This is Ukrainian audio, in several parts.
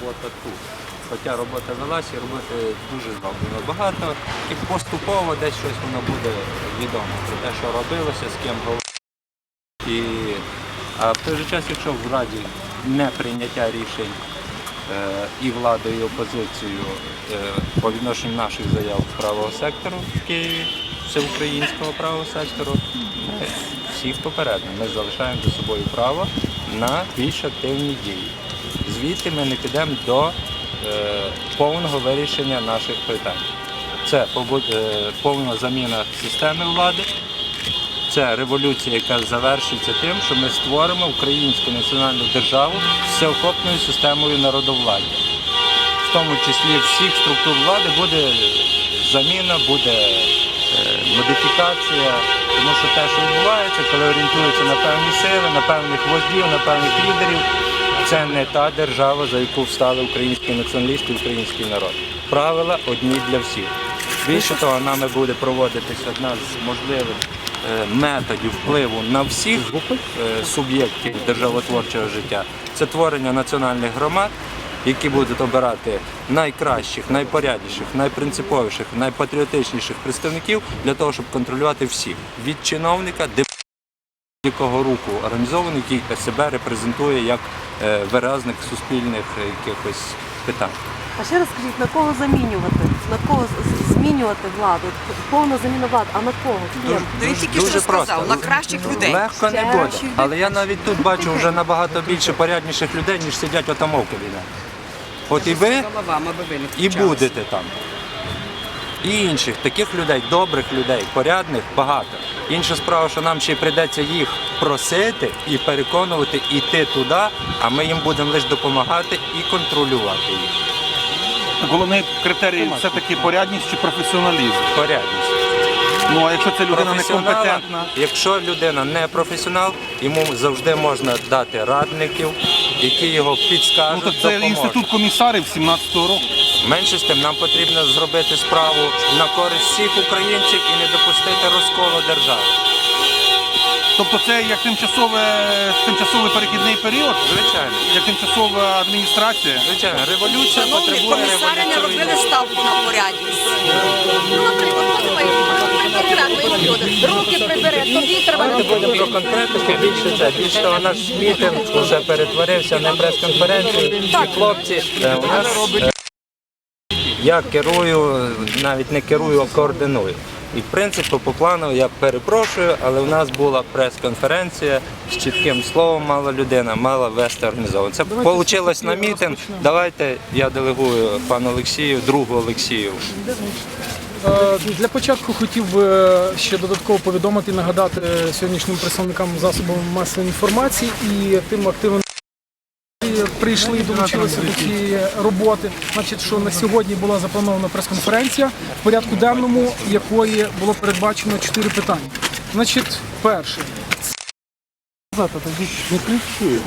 робота тут. Хоча робота велася, роботи дуже зроблено багато. І поступово десь щось воно буде відомо про те, що робилося, з ким говорили. І, а в той же час, якщо в Раді не прийняття рішень е, і владою, і опозицією е, по відношенню наших заяв правого сектору в Києві, всеукраїнського правого сектору, ми всіх попередньо. Ми залишаємо за собою право на більш активні дії. Звідти ми не підемо до е, повного вирішення наших питань. Це е, повна заміна системи влади, це революція, яка завершиться тим, що ми створимо українську національну державу з всеохопною системою народовладдя. В тому числі всіх структур влади буде заміна, буде е, модифікація, тому що те, що відбувається, коли орієнтуються на певні сили, на певних вождів, на певних лідерів, це не та держава, за яку встали українські націоналісти, український народ. Правила одні для всіх. Більше того, нами буде проводитися одна з можливих е, методів впливу на всіх е, суб'єктів державотворчого життя. Це творення національних громад, які будуть обирати найкращих, найпорядніших, найпринциповіших, найпатріотичніших представників для того, щоб контролювати всіх від чиновника будь-якого руху організований, який себе репрезентує як е, виразник суспільних якихось питань. А ще раз скажіть, на кого замінювати? На кого змінювати владу? Повна заміна влади, а на кого? Ким? Ну, він тільки Дуже що сказав, просто. на кращих людей. Легко не буде. Але я навіть тут бачу вже набагато більше порядніших людей, ніж сидять отамов в. От і ви, і будете там. І інших таких людей, добрих людей, порядних, багато. Інша справа, що нам ще й прийдеться їх просити і переконувати йти туди, а ми їм будемо лише допомагати і контролювати їх. Головний критерій все-таки порядність чи професіоналізм. Порядність. Ну а якщо ця людина некомпетентна, Якщо людина не професіонал, йому завжди можна дати радників, які його підскажуть. ну так це допоможуть. інститут комісарів 17-го року. Менше з тим, нам потрібно зробити справу на користь всіх українців і не допустити розколу держави. Тобто це як тимчасове, тимчасовий перехідний період, Звичайно, як тимчасова адміністрація. звичайно, революція Шановні, потребує комісари не робили ставку на порядність. Ну, наприклад, подумай, конкретно люди. Руки прибере, тобі треба Давайте будемо про конкретику більше це. Більше того, наш мітинг вже перетворився на прес-конференцію. І хлопці, е, у нас е, я керую, навіть не керую, а координую. І в принципі, по плану я перепрошую, але у нас була прес-конференція з чітким словом мала людина, мала вести організовано. Це вийшло на мітинг. Давайте я делегую пану Олексію, другу Олексію. Е, Для початку хотів би ще додатково повідомити нагадати сьогоднішнім представникам засобів масової інформації і тим активним, прийшли і долучилися до цієї роботи. Значить, що на сьогодні була запланована прес-конференція, в порядку денному якої було передбачено чотири питання. Значить, перше.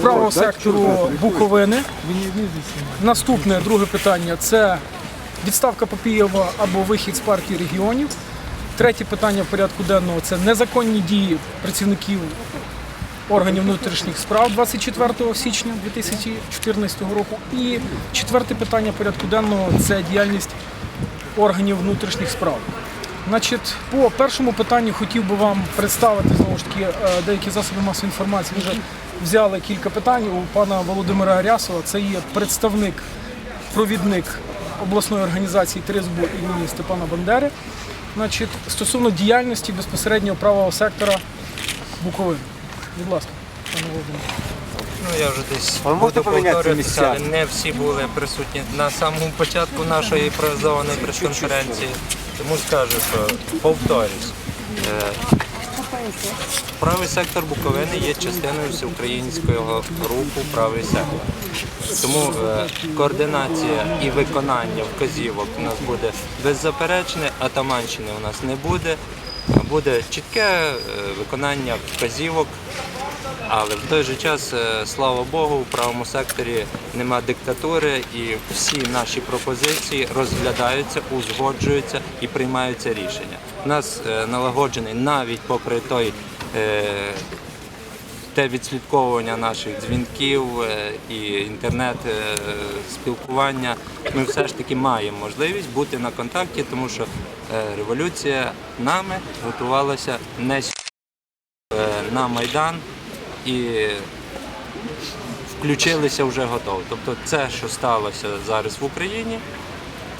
Правого сектору Буковини. Наступне друге питання це відставка Попієва або вихід з партії регіонів. Третє питання в порядку денного це незаконні дії працівників органів внутрішніх справ 24 січня 2014 року. І четверте питання порядку денного це діяльність органів внутрішніх справ. Значить, по першому питанню хотів би вам представити знову ж таки е, деякі засоби масової інформації. Вже взяли кілька питань у пана Володимира Арясова. Це є представник, провідник обласної організації Тризбу імені Степана Бандери. Значить, стосовно діяльності безпосередньо правого сектора Буковини. Будь ласка, пане Володимире. Ну я вже десь А ви можете буду поміняти повторюватися, місця? але не всі були присутні на самому початку нашої імпровізованої прес-конференції. Тому скажу, що повторюсь. е, Правий сектор Буковини є частиною всеукраїнського руху правий сектор. Тому е, координація і виконання вказівок у нас буде беззаперечне, атаманщини у нас не буде. Буде чітке е, виконання вказівок але в той же час, е, слава Богу, в правому секторі нема диктатури і всі наші пропозиції розглядаються, узгоджуються і приймаються рішення. У нас е, налагоджений навіть попри той те відслідковування наших дзвінків е, і інтернет-спілкування, ми все ж таки маємо можливість бути на контакті, тому що е, революція нами готувалася не е, на Майдан і включилися вже готово. Тобто це, що сталося зараз в Україні,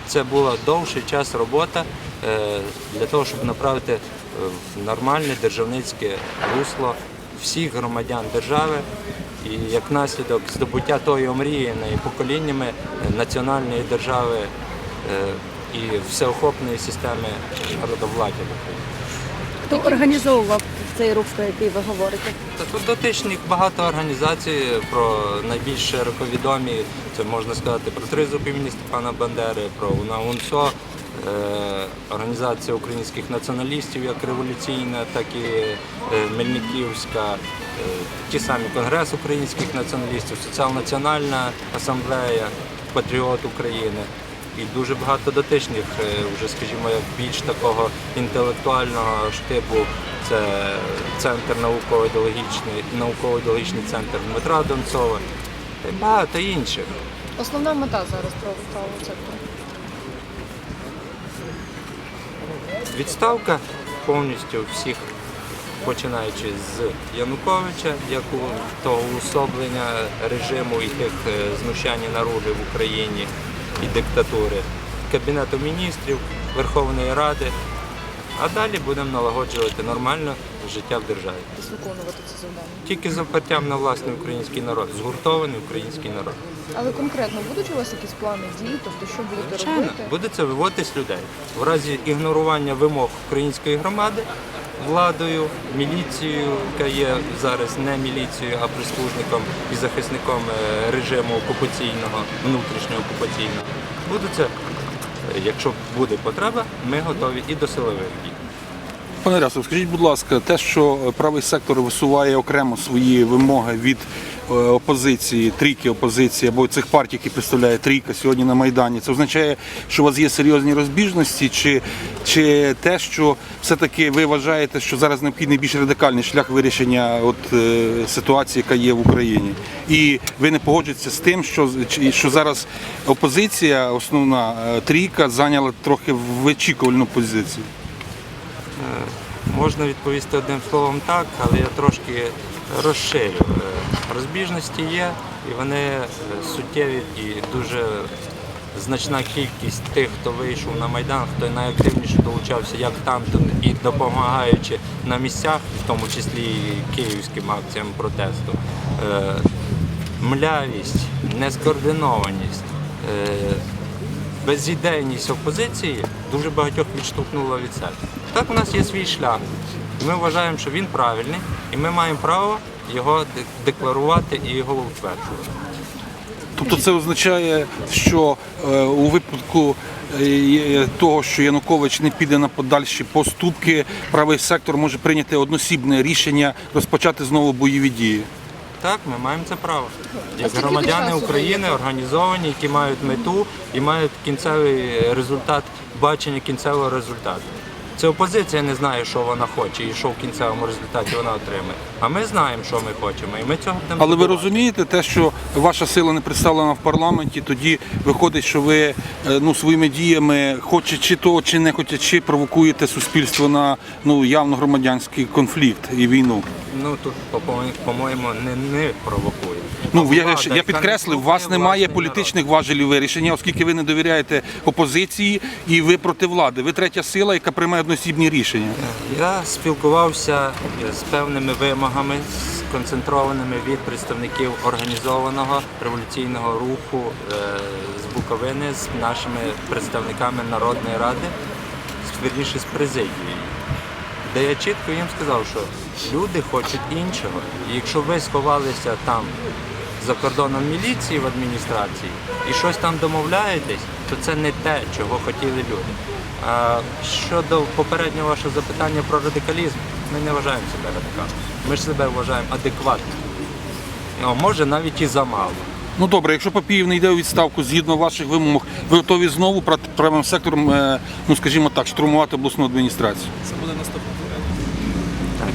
це була довший час робота е, для того, щоб направити е, в нормальне державницьке русло всіх громадян держави і як наслідок здобуття тої омріяної поколіннями національної держави е, і всеохопної системи народовладдя в Україні. Хто організовував цей рух, про який ви говорите? Та тут дотичних багато організацій про найбільш широко відомі. Це можна сказати про тризуб імені Степана Бандери, про УНА УНСО, е, організація українських націоналістів, як революційна, так і е, Мельниківська, е, ті самі Конгрес українських націоналістів, Соціал-національна асамблея, Патріот України. І дуже багато дотичних, е, вже скажімо, більш такого інтелектуального штибу. Це центр науково-ідеологічний, науково-ідеологічний центр Дмитра Донцова і багато інших. Основна мета зараз правого сектору. Відставка повністю всіх, починаючи з Януковича, як у того уособлення режиму і тих е, знущань наруги в Україні і диктатури, Кабінету міністрів, Верховної Ради. А далі будемо налагоджувати нормальне життя в державі. виконувати це завдання. Тільки з опертям на власний український народ, згуртований український народ. Але конкретно будуть у вас якісь плани дій, тобто що будете Звичайно, робити? буде це виводитись людей. В разі ігнорування вимог української громади владою, міліцією, яка є зараз не міліцією, а прислужником і захисником е, режиму окупаційного, внутрішнього окупаційного. Буде це, е, якщо буде потреба, ми готові і до силових дій. Пане Рясов, скажіть, будь ласка, те, що правий сектор висуває окремо свої вимоги від е, опозиції, трійки опозиції або цих партій, які представляє трійка сьогодні на Майдані, це означає, що у вас є серйозні розбіжності, чи, чи те, що все-таки ви вважаєте, що зараз необхідний більш радикальний шлях вирішення от, е, ситуації, яка є в Україні? І ви не погоджуєтеся з тим, що, що зараз опозиція, основна е, трійка, зайняла трохи вичікувальну позицію? Можна відповісти одним словом так, але я трошки розширю. Е, Розбіжності є, і вони е, суттєві і дуже значна кількість тих, хто вийшов на Майдан, хто найактивніше долучався як там, і допомагаючи на місцях, в тому числі і київським акціям протесту. Е, Млявість, нескоординованість. е, безідейність опозиції дуже багатьох відштовхнула від себе. Так у нас є свій шлях. Ми вважаємо, що він правильний, і ми маємо право його декларувати і його утверджувати. Тобто це означає, що е, у випадку е, того, що Янукович не піде на подальші поступки, правий сектор може прийняти односібне рішення розпочати знову бойові дії. Так, ми маємо це право. Як громадяни України організовані, які мають мету і мають кінцевий результат, бачення кінцевого результату. Це опозиція не знає, що вона хоче і що в кінцевому результаті вона отримає. А ми знаємо, що ми хочемо, і ми цього будемо Але ви розумієте те, що ваша сила не представлена в парламенті, тоді виходить, що ви е, ну, своїми діями, хочучи того чи не хочучи, провокуєте суспільство на ну, явно громадянський конфлікт і війну. Ну тут, по- по-моєму, не, не провокує. Ну А я, влада, я підкреслив, у вас немає політичних важелів вирішення, оскільки ви не довіряєте опозиції і ви проти влади. Ви третя сила, яка приймає односібні рішення. Я спілкувався з певними вимогами, сконцентрованими від представників організованого революційного руху е, з Буковини, з нашими представниками Народної ради, вірніше з президією. Де я чітко їм сказав, що люди хочуть іншого. І якщо ви сховалися там за кордоном міліції в адміністрації і щось там домовляєтесь, то це не те, чого хотіли люди. А щодо попереднього вашого запитання про радикалізм, ми не вважаємо себе радикалом. Ми ж себе вважаємо адекватним. А може навіть і замало. Ну добре, якщо Папіїв не йде у відставку згідно ваших вимог, ви готові знову прав- правим сектором, е, ну скажімо так, штурмувати обласну адміністрацію.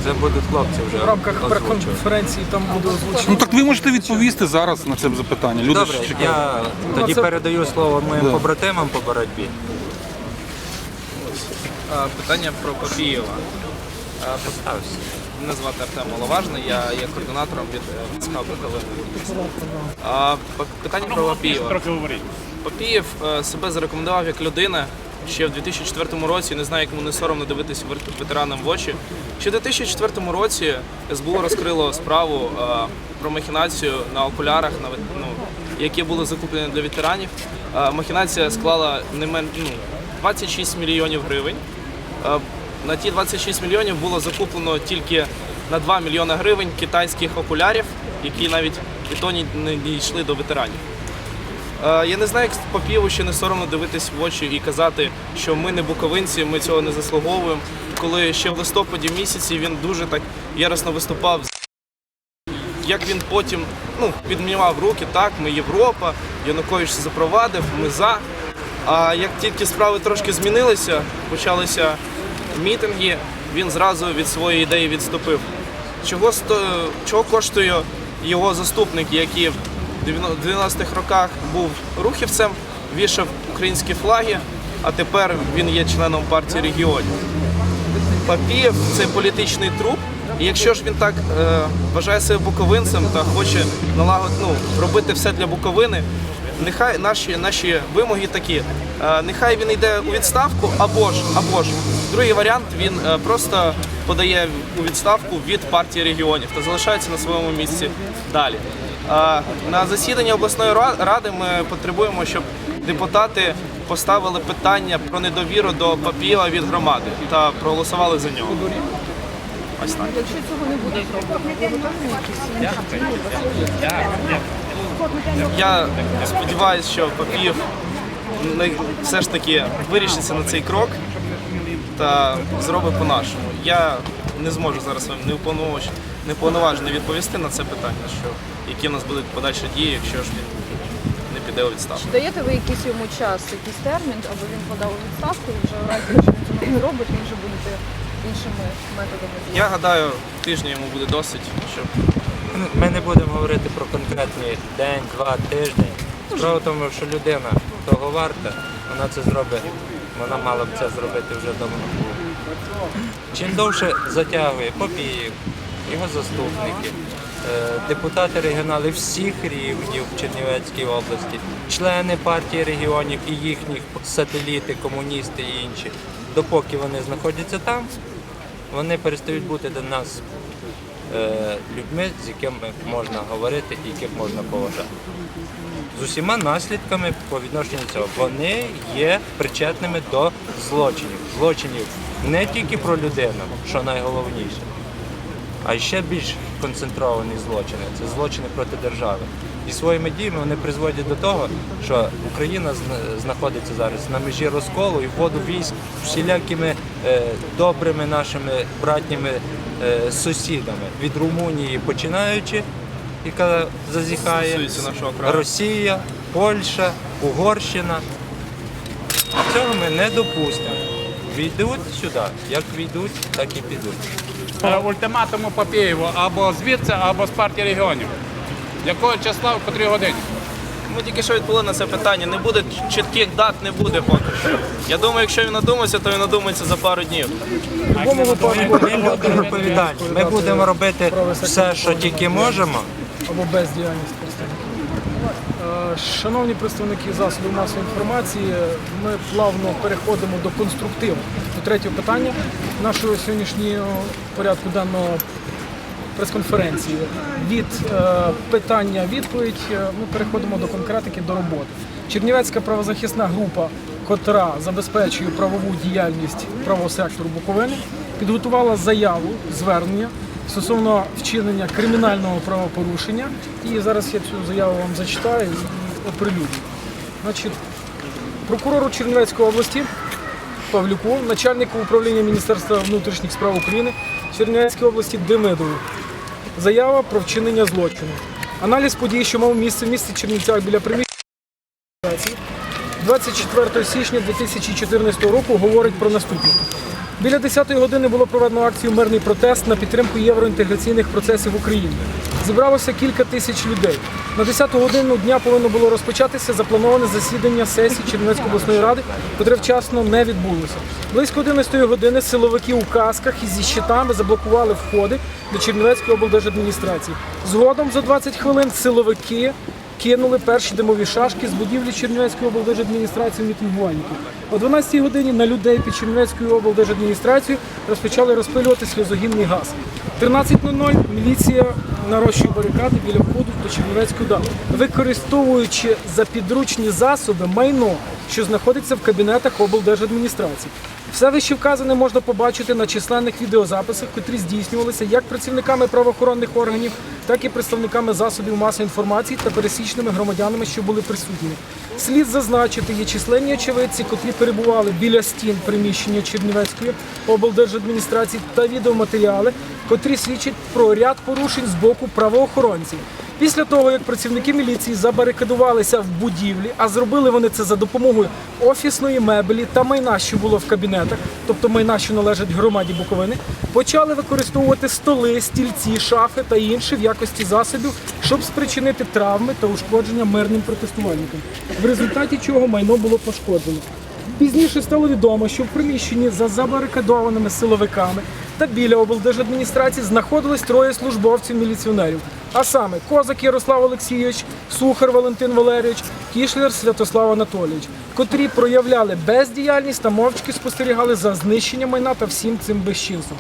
Це будуть хлопці вже В рамках прес-конференції там буде озвучено. Ну так ви можете відповісти зараз на це запитання. Люди Добре, ж чекають. я тоді передаю слово моїм Да. побратимам по боротьбі. Е, Питання про Попієва. Е, Мене звати Артем Маловажний, я є координатором від е, СК Буковини. Питання про Попієва. Попієв е, себе зарекомендував як людина ще в 2004 році. Не знаю, як йому не соромно дивитися ветеранам в очі. Ще в 2004 році СБУ розкрило справу про махінацію на окулярах, на ну, які були закуплені для ветеранів. Махінація склала не мен... ну, 26 мільйонів гривень. Е, На ті 26 мільйонів було закуплено тільки на 2 мільйони гривень китайських окулярів, які навіть і то не дійшли до ветеранів. Е, Я не знаю, як Попіву ще не соромно дивитись в очі і казати, що ми не буковинці, ми цього не заслуговуємо. Коли ще в листопаді місяці він дуже так яросно виступав. Як він потім ну, підмінював руки, так, ми Європа, Янукович запровадив, ми за. А як тільки справи трошки змінилися, почалися мітинги, він зразу від своєї ідеї відступив. Чого, сто- чого коштує його заступник, який в 90-х роках був рухівцем, вішав українські флаги, а тепер він є членом партії регіонів. Папієв це політичний труп. І якщо ж він так е, вважає себе буковинцем та хоче налагод, ну, робити все для Буковини, нехай наші, наші вимоги такі. Е, нехай він йде у відставку, або ж, або ж другий варіант він е, просто подає у відставку від партії регіонів та залишається на своєму місці далі. Е, на засіданні обласної ради ми потребуємо, щоб депутати поставили питання про недовіру до Папієва від громади та проголосували за нього. Ось так. Я сподіваюся, що Папієв не- все ж таки вирішиться на цей крок та зробить по-нашому. Я не зможу зараз вам неуповноваж- неповноважено відповісти на це питання, що які в нас будуть подальші дії, якщо ж він не піде у відставку. Чи даєте ви якийсь йому час, якийсь термін, або він подав у відставку і вже разі, якщо він цього не робить, він вже будете іншими методами? Я гадаю, тижня йому буде досить, щоб Ми не будемо говорити про конкретний день, два, тижні. Справа в тому, що людина того варта, вона це зробить, вона мала б це зробити вже давно. Чим довше затягує Попіїв, його заступники, е, депутати регіонали всіх рівнів в Чернівецькій області, члени партії регіонів і їхніх сателіти, комуністи і інші, допоки вони знаходяться там, вони перестають бути до нас людьми, з якими можна говорити і яких можна поважати. З усіма наслідками по відношенню цього. Вони є причетними до злочинів. Злочинів не тільки про людину, що найголовніше, а ще більш концентровані злочини. Це злочини проти держави. І своїми діями вони призводять до того, що Україна знаходиться зараз на межі розколу і вводу військ всілякими е, добрими нашими братніми е, сусідами від Румунії починаючи, яка зазіхає. Росія, Польща, Угорщина. Цього ми не допустимо. Війдуть сюди, як війдуть, так і підуть. Е, ультиматуму Папієву або звідси, або з партії регіонів. Якого числа, в котрій годині? Ми тільки що відповіли на це питання. Не буде чітких дат, не буде поки. Я думаю, якщо він надумається, то він надумається за пару днів. Ми люди відповідальні. Ми будемо робити все, що тільки можемо. або бездіяльність представників. Шановні представники засобів масової інформації, ми плавно переходимо до конструктиву. До третього питання нашого сьогоднішнього порядку денного прес-конференції. Від е, питання відповідь е, ми переходимо до конкретики, до роботи. Чернівецька правозахисна група, котра забезпечує правову діяльність правого сектору Буковини, підготувала заяву звернення стосовно вчинення кримінального правопорушення. І зараз я цю заяву вам зачитаю і оприлюдню. Прокурору Чернівецької області Павлюку, начальнику управління Міністерства внутрішніх справ України в Чернівецькій області Демидову. Заява про вчинення злочину. Аналіз подій, що мав місце в місті Чернівцях біля приміщення 24 січня 2014 року говорить про наступне. Біля 10-ї години було проведено акцію Мирний протест на підтримку євроінтеграційних процесів в Україні. Зібралося кілька тисяч людей. На 10-ту годину дня повинно було розпочатися заплановане засідання сесії Чернівецької обласної ради, котре вчасно не відбулося. Близько 11-ї години силовики у касках і зі щитами заблокували входи до Чернівецької облдержадміністрації. Згодом за 20 хвилин силовики кинули перші димові шашки з будівлі Чернівецької облдержадміністрації мітингувальників. О 12-й годині на людей під Чернівецькою облдержадміністрацією розпочали розпилювати сльозогінний газ. 13.00 міліція нарощує барикади біля входу до Чернівецької ОДА, використовуючи за підручні засоби майно, що знаходиться в кабінетах облдержадміністрації. Все вище вказане можна побачити на численних відеозаписах, котрі здійснювалися як працівниками правоохоронних органів, так і представниками засобів масової інформації та пересічними громадянами, що були присутніми. Слід зазначити, є численні очевидці, котрі перебували біля стін приміщення Чернівецької облдержадміністрації та відеоматеріали, котрі свідчать про ряд порушень з боку правоохоронців. Після того, як працівники міліції забарикадувалися в будівлі, а зробили вони це за допомогою офісної мебелі та майна, що було в кабінетах, тобто майна, що належать громаді Буковини, почали використовувати столи, стільці, шафи та інші в якості засобів, щоб спричинити травми та ушкодження мирним протестувальникам, в результаті чого майно було пошкоджено. Пізніше стало відомо, що в приміщенні за забарикадованими силовиками та біля облдержадміністрації знаходились троє службовців міліціонерів. А саме Козак Ярослав Олексійович, Сухар Валентин Валерійович, Кішлер Святослав Анатолійович, котрі проявляли бездіяльність та мовчки спостерігали за знищенням майна та всім цим безчинством,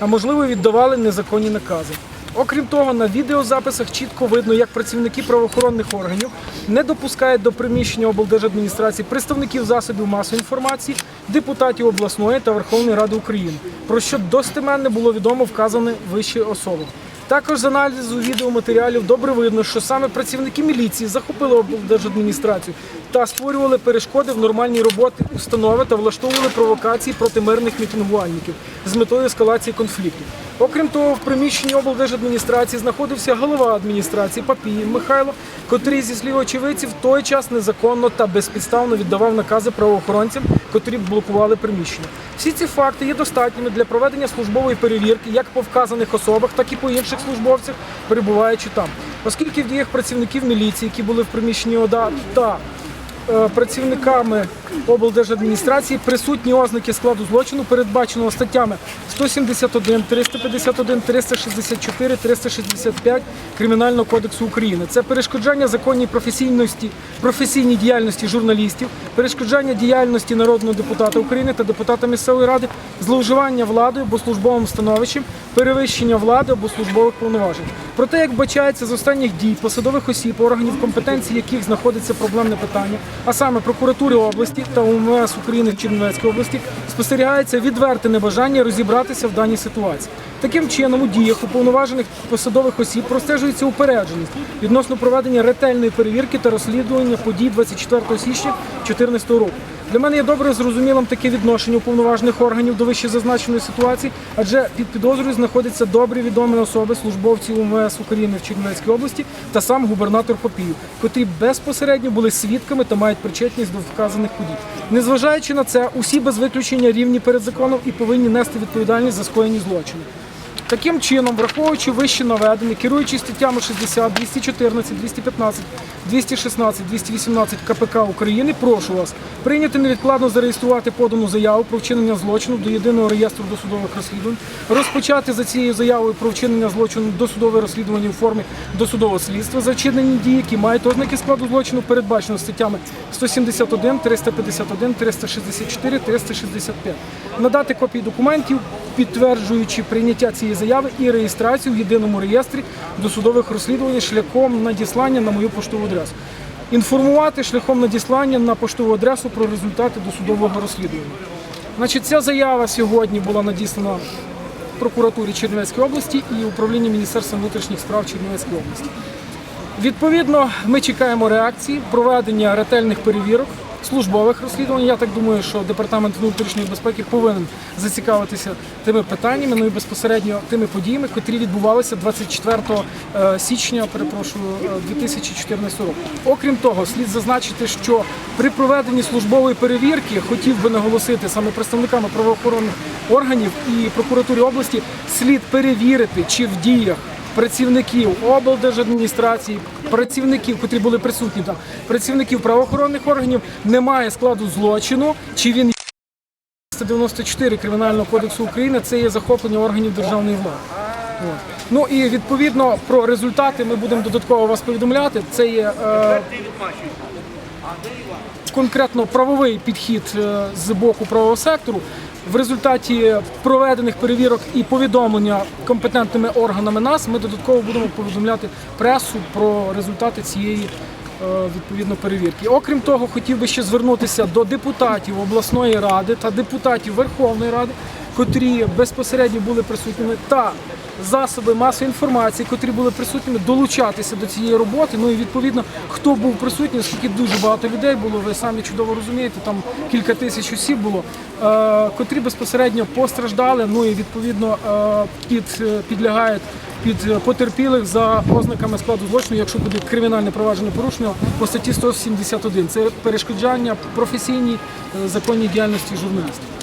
а можливо віддавали незаконні накази. Окрім того, на відеозаписах чітко видно, як працівники правоохоронних органів не допускають до приміщення облдержадміністрації представників засобів масової інформації, депутатів обласної та Верховної Ради України, про що достеменно було відомо вказане вище особам. Також з аналізу відеоматеріалів добре видно, що саме працівники міліції захопили облдержадміністрацію та створювали перешкоди в нормальній роботі установи та влаштовували провокації проти мирних мітингувальників з метою ескалації конфлікту. Окрім того, в приміщенні облдержадміністрації знаходився голова адміністрації Папіїв Михайло, котрий зі слів очевидців в той час незаконно та безпідставно віддавав накази правоохоронцям, котрі блокували приміщення. Всі ці факти є достатніми для проведення службової перевірки як по вказаних особах, так і по інших службовцях, перебуваючи там. Оскільки в діях працівників міліції, які були в приміщенні ОДА, та працівниками облдержадміністрації присутні ознаки складу злочину, передбаченого статтями 171, 351, 364, 365 Кримінального кодексу України. Це перешкоджання законній професійності, професійній діяльності журналістів, перешкоджання діяльності народного депутата України та депутата місцевої ради, зловживання владою або службовим становищем, перевищення влади або службових повноважень. Проте, як бачається з останніх дій посадових осіб, органів компетенції яких знаходиться проблемне питання, а саме прокуратури області та УМВС України в Чернівецькій області, спостерігається відверте небажання розібратися в даній ситуації. Таким чином, у діях уповноважених посадових осіб простежується упередженість відносно проведення ретельної перевірки та розслідування подій 24 січня 2014 року. Для мене є добре зрозумілим таке відношення уповноважених органів до вище зазначеної ситуації, адже під підозрою знаходяться добрі відомі особи, службовці УМВС України в Чернівецькій області та сам губернатор Попіїв, котрі безпосередньо були свідками та мають причетність до вказаних подій. Незважаючи на це, усі без виключення рівні перед законом і повинні нести відповідальність за скоєні злочини. Таким чином, враховуючи вище наведені, керуючись статтями 60, 214, 215, 216, 218 КПК України, прошу вас прийняти невідкладно зареєструвати подану заяву про вчинення злочину до єдиного реєстру досудових розслідувань, розпочати за цією заявою про вчинення злочину досудове розслідування у формі досудового слідства за вчинені дії, які мають ознаки складу злочину, передбачено статтями 171, 351, 364, 365. Надати копії документів, підтверджуючи прийняття цієї заяви і реєстрацію в єдиному реєстрі досудових розслідувань шляхом надіслання на мою поштову адресу. Інформувати шляхом надіслання на поштову адресу про результати досудового розслідування. Значить, ця заява сьогодні була надіслана прокуратурі Чернівецької області і управління Міністерства внутрішніх справ Чернівецької області. Відповідно, ми чекаємо реакції, проведення ретельних перевірок службових розслідувань. Я так думаю, що департамент внутрішньої безпеки повинен зацікавитися тими питаннями, ну і безпосередньо тими подіями, котрі відбувалися 24 е, січня, перепрошую, е, 2014 року. Окрім того, слід зазначити, що при проведенні службової перевірки хотів би наголосити саме представниками правоохоронних органів і прокуратури області слід перевірити, чи в діях працівників облдержадміністрації, працівників, котрі були присутні там, працівників правоохоронних органів немає складу злочину, чи він є 94 Кримінального кодексу України це є захоплення органів державної влади. Ну і відповідно про результати ми будемо додатково вас повідомляти. Це є е, конкретно правовий підхід е, з боку правового сектору. В результаті проведених перевірок і повідомлення компетентними органами нас ми додатково будемо повідомляти пресу про результати цієї е, відповідно перевірки. Окрім того, хотів би ще звернутися до депутатів обласної ради та депутатів Верховної Ради, котрі безпосередньо були присутніми, та засоби масової інформації, котрі були присутніми, долучатися до цієї роботи. Ну і відповідно, хто був присутній, оскільки дуже багато людей було, ви самі чудово розумієте, там кілька тисяч осіб було, е, котрі безпосередньо постраждали. Ну і відповідно е, під, е, підлягають під потерпілих за ознаками складу злочину, якщо буде кримінальне провадження порушення по статті 171. Це перешкоджання професійній законній діяльності журналістів.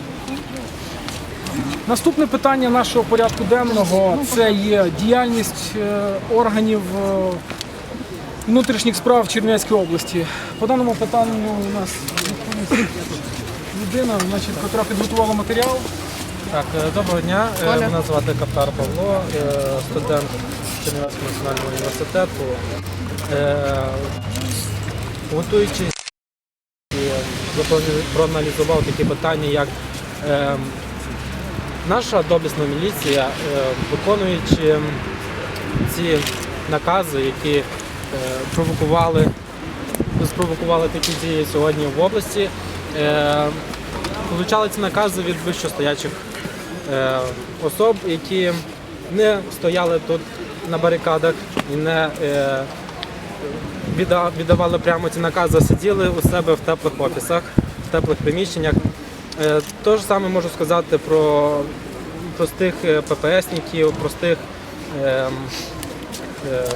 Наступне питання нашого порядку денного це є діяльність е, органів е, внутрішніх справ Чернівецької області. По даному питанню у нас людина, значить, яка підготувала матеріал. Так, е, доброго дня. Е, Мене звати Каптар Павло, студент Чернівецького національного університету. Готуючись, проаналізував такі питання, як е, наша доблісна міліція, е, виконуючи ці накази, які е, провокували, спровокували такі дії сьогодні в області, е, получали ці накази від вищостоячих е, особ, які не стояли тут на барикадах і не е, віддавали прямо ці накази, сиділи у себе в теплих офісах, в теплих приміщеннях. Е, Те ж саме можу сказати про простих е, ППСників, простих ем, е,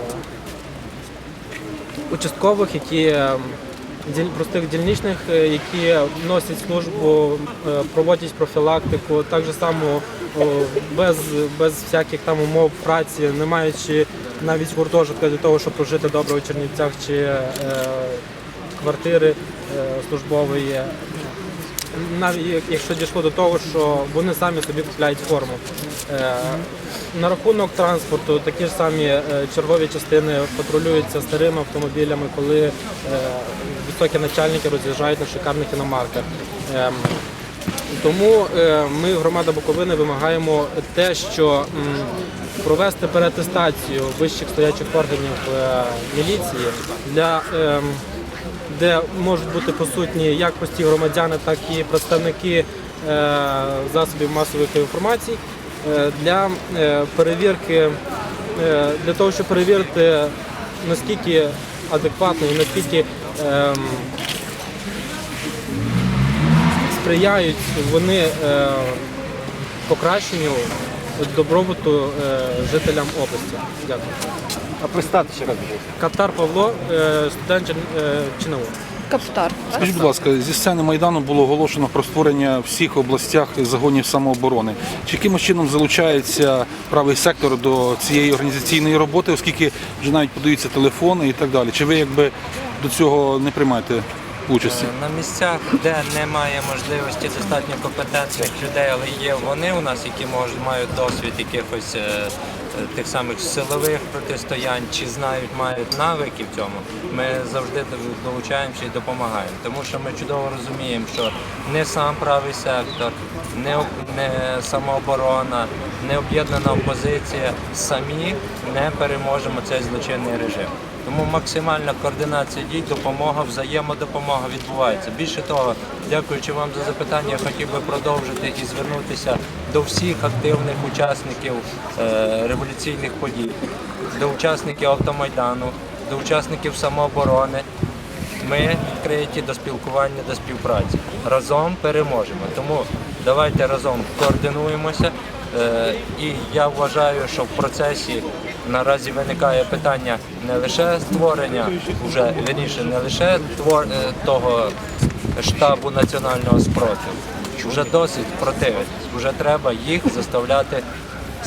участкових, які ем, простих дільничних, е, які носять службу, е, проводять профілактику, так же само без, без всяких там умов праці, не маючи навіть гуртожитка для того, щоб прожити добре у Чернівцях чи е, квартири е, службової. Навіть якщо дійшло до того, що вони самі собі купляють форму. Е, На рахунок транспорту такі ж самі е, чергові частини патрулюються старими автомобілями, коли е, високі начальники роз'їжджають на шикарних іномарках. Ем, Тому ми, громада Буковини, вимагаємо те, що провести переатестацію вищих стоячих органів міліції для ем, де можуть бути присутні як прості громадяни, так і представники е, засобів масової інформації е, для е, перевірки, для того, щоб перевірити наскільки адекватно і наскільки ем, сприяють вони покращенню добробуту жителям області. Дякую. А пристати ще раз. Каптар Павло, е, студент Чер- е, Каптар. Скажіть, будь ласка, зі сцени Майдану було оголошено про створення в всіх областях загонів самооборони. Чи якимось чином залучається правий сектор до цієї організаційної роботи, оскільки вже навіть подаються телефони і так далі? Чи ви якби до цього не приймаєте участі? На місцях, де немає можливості достатньо компетентних людей, але є вони у нас, які можуть мають досвід якихось е, е, тих самих силових протистоянь, чи знають, мають навики в цьому. Ми завжди долучаємося і допомагаємо, тому що ми чудово розуміємо, що не сам правий сектор, не, не самооборона, не об'єднана опозиція самі не переможемо цей злочинний режим. Тому максимальна координація дій, допомога, взаємодопомога відбувається. Більше того, дякуючи вам за запитання, я хотів би продовжити і звернутися до всіх активних учасників е, революційних подій, до учасників автомайдану, до учасників самооборони. Ми відкриті до спілкування, до співпраці. Разом переможемо. Тому давайте разом координуємося. Е, І я вважаю, що в процесі наразі виникає питання не лише створення, вже вірніше, не лише твор, е, того штабу національного спротиву. Вже досить противитись. Вже треба їх заставляти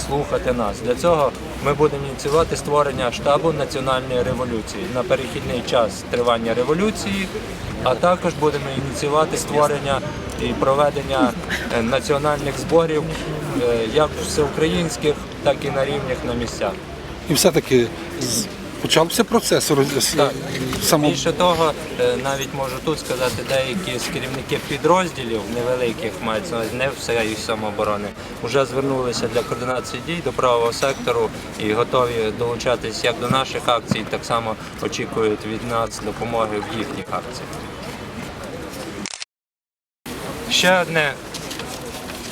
слухати нас. Для цього ми будемо ініціювати створення штабу національної революції на перехідний час тривання революції, а також будемо ініціювати створення і проведення е, національних зборів е, як всеукраїнських, так і на рівнях на місцях. І все-таки почався процес роз- Так. само... Більше того, е, навіть можу тут сказати, деякі з керівників підрозділів невеликих мають на увазі, не самооборони, вже звернулися для координації дій до правого сектору і готові долучатись як до наших акцій, так само очікують від нас допомоги в їхніх акціях. Ще одне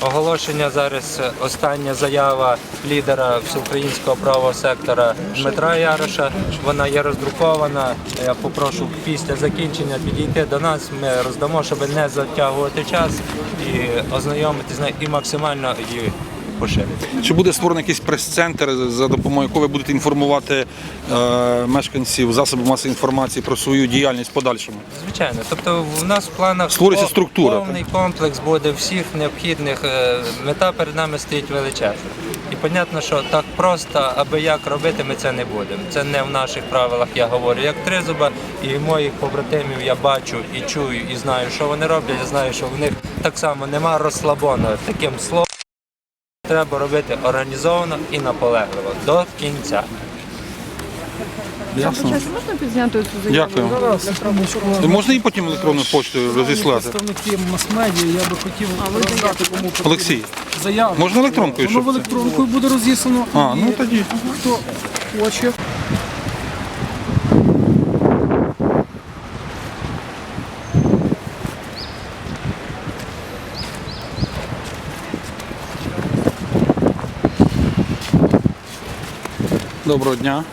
Оголошення зараз е, остання заява лідера всеукраїнського правого сектора Дмитра Яроша. Вона є роздрукована. Я попрошу після закінчення підійти до нас. Ми роздамо, щоб не затягувати час і ознайомитись з і максимально її поширити. Чи буде створений якийсь прес-центр, за допомогою якого ви будете інформувати е, мешканців засобів масової інформації про свою діяльність в подальшому? Звичайно, тобто в нас в планах Створюється пов- структура, повний комплекс буде всіх необхідних. е, Мета перед нами стоїть величезна. І понятно, що так просто, аби як робити, ми це не будемо. Це не в наших правилах. Я говорю як тризуба, і моїх побратимів я бачу і чую, і знаю, що вони роблять. Я знаю, що в них так само нема розслабону таким словом. Треба робити організовано і наполегливо до кінця. Ясно. Можна підзняти цю заяву? Дякую. Можна і потім електронною поштою розіслати? Представники мас-медіа, я би хотів роздати кому потрібно Олексій, заяву. можна електронкою, Воно щоб в це? електронкою буде розіслано. А, І ну тоді. Хто хоче. Доброго дня.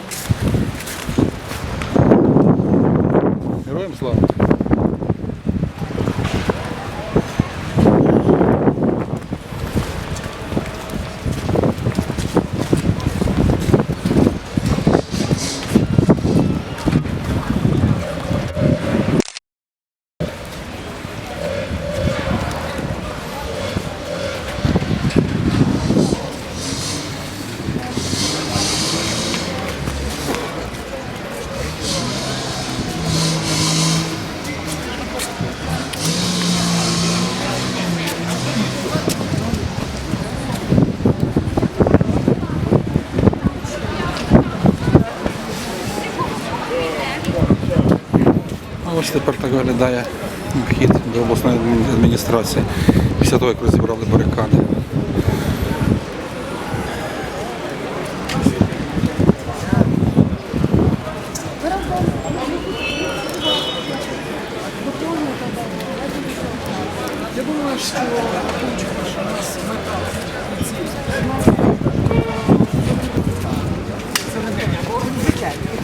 нас тепер так виглядає вхід до обласної адміністрації після того, як розібрали барикади. Я думаю, що у нас мета. Це не